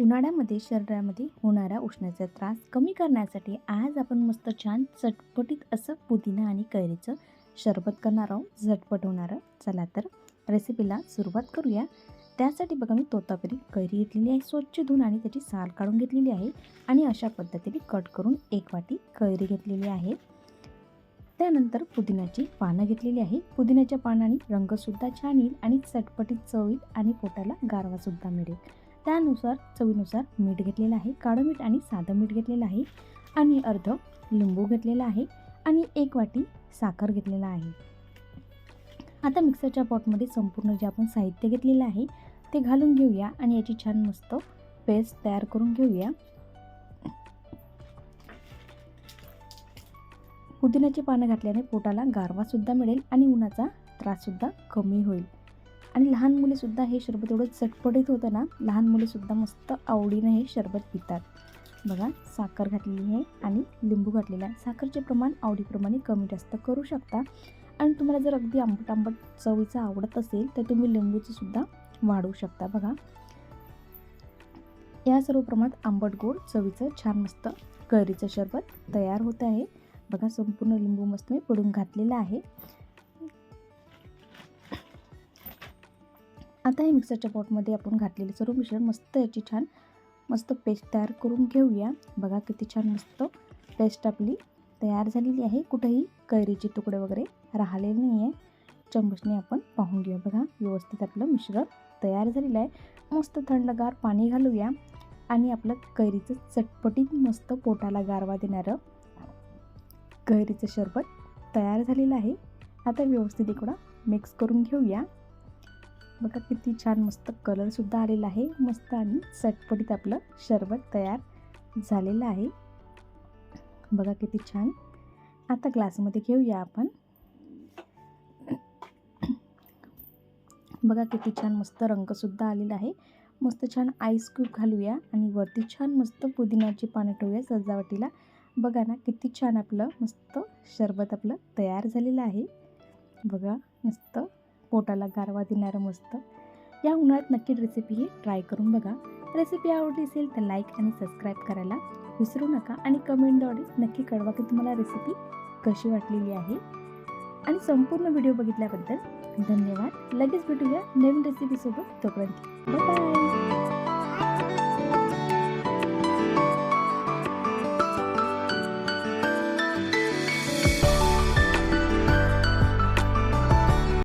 उन्हाळ्यामध्ये शरीरामध्ये होणारा उष्णाचा त्रास कमी करण्यासाठी आज आपण मस्त छान चटपटीत असं पुदिना आणि कैरीचं शरबत करणार आहोत झटपट होणारं. चला तर रेसिपीला सुरुवात करूया. त्यासाठी बघा मी तोतापरी कैरी घेतलेली आहे स्वच्छ धुवून आणि त्याची साल काढून घेतलेली आहे. आणि अशा पद्धतीने कट करून एक वाटी कैरी घेतलेली आहे. त्यानंतर पुदिन्याची पानं घेतलेली आहे. पुदिन्याच्या पानाने रंगसुद्धा छान येईल आणि चटपटीत चव येईल आणि पोटाला गारवासुद्धा मिळेल. त्यानुसार चवीनुसार मीठ घेतलेलं आहे काळं मीठ आणि साधं मीठ घेतलेलं आहे आणि अर्ध लिंबू घेतलेला आहे आणि एक वाटी साखर घेतलेला आहे. आता मिक्सरच्या पॉटमध्ये संपूर्ण जे आपण साहित्य घेतलेलं आहे ते घालून घेऊया आणि याची छान मस्त पेस्ट तयार करून घेऊया. पुदिन्याची पानं घातल्याने पोटाला गारवासुद्धा मिळेल आणि उन्हाचा त्राससुद्धा कमी होईल. आणि लहान मुलेसुद्धा हे सरबत एवढं चटपटीत होतं ना लहान मुलेसुद्धा मस्त आवडीनं हे सरबत पितात. बघा साखर घातलेली आहे आणि लिंबू घातलेला आहे. साखरचे प्रमाण आवडीप्रमाणे कमी जास्त करू शकता. आणि तुम्हाला जर अगदी आंबट आंबट चवीचं आवडत असेल तर तुम्ही लिंबूचंसुद्धा वाढवू शकता. बघा. या सर्व प्रमाणात आंबट गोड चवीचं छान मस्त कैरीचं सरबत तयार होत आहे. बघा संपूर्ण लिंबू मस्त मी पडून घातलेलं आहे. आता हे मिक्सरच्या पॉटमध्ये आपण घातलेले सर्व मिश्रण मस्त याची छान मस्त पेस्ट तयार करून घेऊया. बघा किती छान मस्त पेस्ट आपली तयार झालेली आहे. कुठेही कैरीचे तुकडे वगैरे राहिलेले नाही आहे चम्मचने आपण पाहून घेऊया. बघा व्यवस्थित आपलं मिश्रण तयार झालेलं आहे. मस्त थंडगार पाणी घालूया. आणि आपलं कैरीचं चटपटीत मस्त पोटाला गारवा देणारं कैरीचं शरबत तयार झालेलं आहे. आता व्यवस्थित इकडं मिक्स करून घेऊया. बघा किती छान मस्त कलरसुद्धा आलेला आहे. मस्त आणि चटपटीत आपलं शरबत तयार झालेलं आहे. बघा किती छान. आता ग्लासमध्ये घेऊया आपण. बघा किती छान मस्त रंगसुद्धा आलेला आहे. मस्त छान आईस क्यूब घालूया आणि वरती छान मस्त पुदिन्याची पानं ठेवूया सजावटीला. बघा ना किती छान आपलं मस्त शरबत आपलं तयार झालेलं आहे. बघा मस्त पोटाला गारवा देणारं मस्त. या उन्हाळ्यात नक्की रेसिपी ही ट्राय करून बघा. रेसिपी आवडली असेल तर लाईक आणि सबस्क्राईब करायला विसरू नका आणि कमेंटद्वारे नक्की कळवा की तुम्हाला रेसिपी कशी वाटलेली आहे. आणि संपूर्ण व्हिडिओ बघितल्याबद्दल धन्यवाद. लगेच भेटूया नवीन रेसिपीसोबत तोपर्यंत बाय